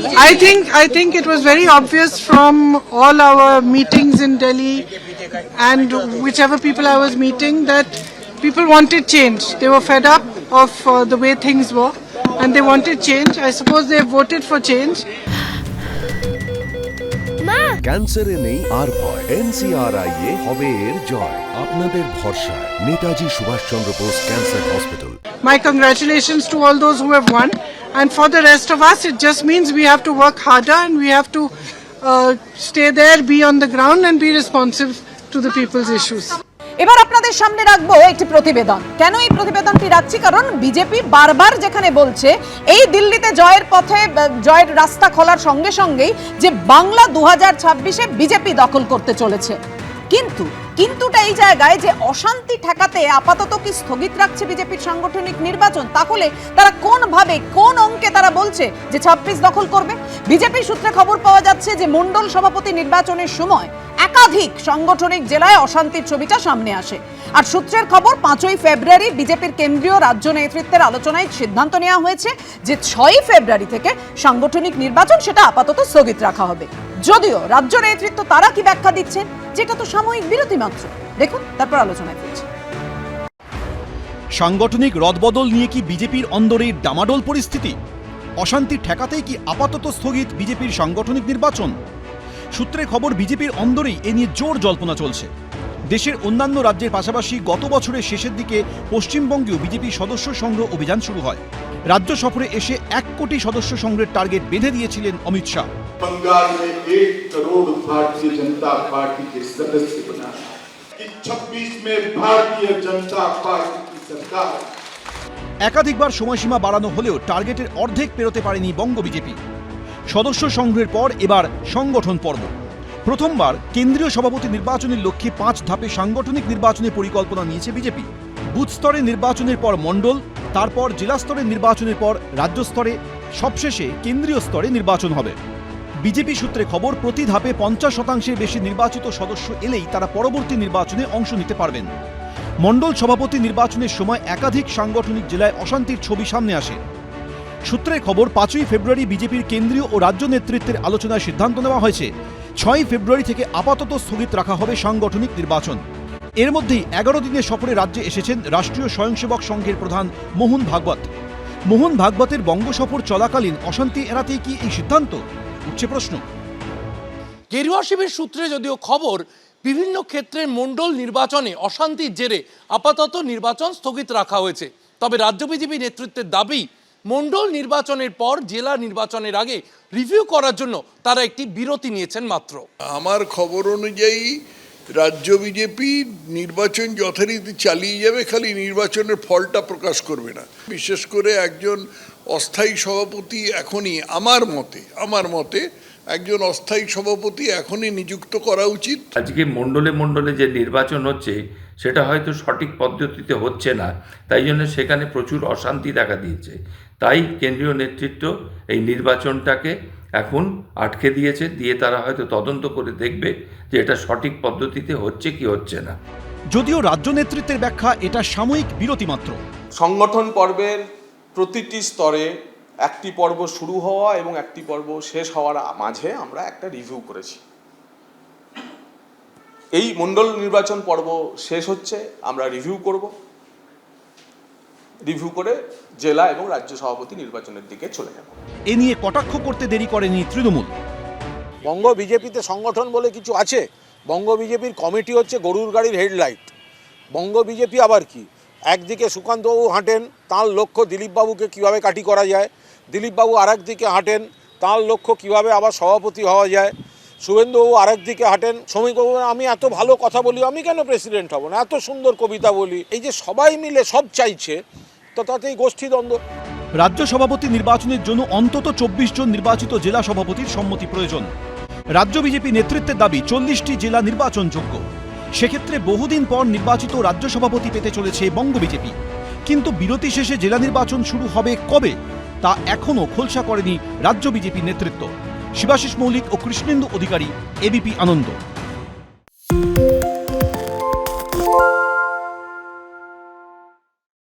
I think I think it was very obvious from all our meetings in Delhi and whichever people I was meeting that people wanted change. They were fed up of uh, the way things were and they wanted change. I suppose they voted for change. ক্যান্সারে নেই আর ভয় NCRI এ হবে এর জয় আপনাদের ভরসা Netaji Subhashchandra Bose cancer hospital My congratulations to all those who have won. And for the rest of us, it just means we have to work harder and we have to uh, stay there, be on the ground, and be responsive to the people's issues. এবার আপনাদের সামনে রাখব একটি প্রতিবেদন কেন এই প্রতিবেদনটি রাখছি কারণ বিজেপি বারবার যেখানে বলছে এই দিল্লিতে জয়ের পথে জয়ের রাস্তা খোলার সঙ্গে সঙ্গেই যে বাংলা দু হাজার বিজেপি দখল করতে চলেছে কিন্তু কিন্তুটা এই জায়গায় যে অশান্তি ঠেকাতে আপাতত কি স্থগিত রাখছে বিজেপির সাংগঠনিক নির্বাচন? তাহলে তারা কোন ভাবে কোন অঙ্কে তারা বলছে যে ছাব্বিশ দখল করবে? বিজেপি সূত্রে খবর পাওয়া যাচ্ছে যে মন্ডল সভাপতি নির্বাচনের সময় একাধিক সাংগঠনিক জেলায় অশান্তির ছবিটা সামনে আসে। আর সূত্রের খবর, পাঁচই ফেব্রুয়ারি বিজেপির কেন্দ্রীয় রাজ্য নেতৃত্বের আলোচনায় সিদ্ধান্ত নেওয়া হয়েছে যে ছয়ই ফেব্রুয়ারি থেকে সাংগঠনিক নির্বাচন সেটা আপাতত স্থগিত রাখা হবে। যদিও রাজ্য নেতৃত্ব তারা কি ব্যাখ্যা দিচ্ছেন? যেটা তো সাময়িক বিরতি মাত্র। দেখুন, তারপর আলোচনায় ফিরছি। সাংগঠনিক রদবদল নিয়ে কি বিজেপির অন্দরে ডামাডোল পরিস্থিতি? অশান্তি ঠেকাতেই কি আপাতত স্থগিত বিজেপির সাংগঠনিক নির্বাচন? সূত্রে খবর, বিজেপির অন্দরেই এ নিয়ে জোর জল্পনা চলছে। দেশের অন্যান্য রাজ্যের পাশাপাশি গত বছরের শেষের দিকে পশ্চিমবঙ্গেও বিজেপি সদস্য সংগ্রহ অভিযান শুরু হয়। রাজ্য সফরে এসে এক কোটি সদস্য সংগ্রহের টার্গেট বেঁধে দিয়েছিলেন অমিত শাহ। बंगाल में एक करोड़ भारतीय जनता पार्टी के सदस्य बनाए कि 26 में भारतीय जनता पार्टी की सरकार একাধিকবার সময়সীমা বাড়ানো হলেও টার্গেটের অর্ধেক পেরোতে পারেনি বঙ্গ বিজেপি সদস্য সংগ্রহের পর এবার সংগঠন পর্ব প্রথমবার কেন্দ্রীয় সভাপতি নির্বাচনের লক্ষ্যে পাঁচ ধাপে সাংগঠনিক নির্বাচনের পরিকল্পনা নিয়েছে বিজেপি বুথ স্তরে নির্বাচনের পর মণ্ডল তারপর জেলা স্তরের নির্বাচনের পর রাজ্য স্তরে সবশেষে কেন্দ্রীয় স্তরে নির্বাচন হবে বিজেপি সূত্রে খবর, প্রতি ধাপে পঞ্চাশ শতাংশের বেশি নির্বাচিত সদস্য এলেই তারা পরবর্তী নির্বাচনে অংশ নিতে পারবেন। মণ্ডল সভাপতি নির্বাচনের সময় একাধিক সাংগঠনিক জেলায় অশান্তির ছবি সামনে আসে। সূত্রের খবর, পাঁচই ফেব্রুয়ারি বিজেপির কেন্দ্রীয় ও রাজ্য নেতৃত্বের আলোচনায় সিদ্ধান্ত নেওয়া হয়েছে ছয় ফেব্রুয়ারি থেকে আপাতত স্থগিত রাখা হবে সাংগঠনিক নির্বাচন। এর মধ্যেই এগারো দিনের সফরে রাজ্যে এসেছেন রাষ্ট্রীয় স্বয়ংসেবক সংঘের প্রধান মোহন ভাগবত। মোহন ভাগবতের বঙ্গ সফর চলাকালীন অশান্তি এড়াতেই কি এই সিদ্ধান্ত? উঠছে প্রশ্ন। গেরুয়া শিবির সূত্রে যদিও খবর বিভিন্ন ক্ষেত্রে মণ্ডল নির্বাচনে অশান্তির জেরে আপাতত নির্বাচন স্থগিত রাখা হয়েছে। তবে রাজ্য বিজেপি নেতৃত্বের দাবি মণ্ডল নির্বাচনের পর জেলা নির্বাচনের আগে রিভিউ করার জন্য তারা একটি বিরতি নিয়েছেন মাত্র। আমার খবর অনুযায়ী রাজ্য বিজেপি নির্বাচন যথারীতি চালিয়ে যাবে, খালি নির্বাচনের ফলটা প্রকাশ করবে না। বিশেষ করে একজন অস্থায়ী সভাপতি এখনই আমার মতে আমার মতে একজন অস্থায়ী সভাপতি এখনই নিযুক্ত করা উচিত। আজকে মণ্ডলে মণ্ডলে যে নির্বাচন হচ্ছে, সেটা হয়তো সঠিক পদ্ধতিতে হচ্ছে না, তাই জন্য সেখানে প্রচুর অশান্তি দেখা দিয়েছে। তাই কেন্দ্রীয় নেতৃত্ব এই নির্বাচনটাকে এখন আটকে দিয়েছে দিয়ে তারা হয়তো তদন্ত করে দেখবে যে এটা সঠিক পদ্ধতিতে হচ্ছে কি হচ্ছে না। যদিও রাজ্য নেতৃত্বের ব্যাখ্যা এটা সাময়িক বিরতি মাত্র। সংগঠন পর্বের প্রতিটি স্তরে একটি পর্ব শুরু হওয়া এবং একটি পর্ব শেষ হওয়ার মাঝে আমরা একটা রিভিউ করেছি। এই মণ্ডল নির্বাচন পর্ব শেষ হচ্ছে আমরা রিভিউ করব। রিভিউ করে জেলা এবং রাজ্য সভাপতি নির্বাচনের দিকে চলে যাব। এ নিয়ে কটাক্ষ করতে দেরি করেনি তৃণমূল। বঙ্গ বিজেপিতে সংগঠন বলে কিছু আছে? বঙ্গ বিজেপির কমিটি হচ্ছে গরুর গাড়ির হেডলাইট। বঙ্গ বিজেপি আবার কি? একদিকে সুকান্তবাবু হাঁটেন তাঁর লক্ষ্য দিলীপবাবুকে কীভাবে কাটি করা যায়? দিলীপবাবু আরেক দিকে হাঁটেন তাঁর লক্ষ্য কীভাবে আবার সভাপতি হওয়া যায়? শুভেন্দুবাবু আরেক দিকে হাঁটেন শ্রমিকবাবু আমি এত ভালো কথা বলি আমি কেন প্রেসিডেন্ট হব না? এত সুন্দর কবিতা বলি। এই যে সবাই মিলে সব চাইছে তো তাতেই গোষ্ঠীদ্বন্দ্ব রাজ্য সভাপতি নির্বাচনের জন্য অন্তত চব্বিশ জন নির্বাচিত জেলা সভাপতির সম্মতি প্রয়োজন। রাজ্য বিজেপি নেতৃত্বের দাবি, চল্লিশটি জেলা নির্বাচনযোগ্য। সেক্ষেত্রে বহুদিন পর নির্বাচিত রাজ্য সভাপতি পেতে চলেছে বঙ্গ বিজেপি। কিন্তু বিরতি শেষে জেলা নির্বাচন শুরু হবে কবে, তা এখনও খোলসা করেনি রাজ্য বিজেপি নেতৃত্ব। শিবাশিস মৌলিক ও কৃষ্ণেন্দু অধিকারী, এবিপি আনন্দ।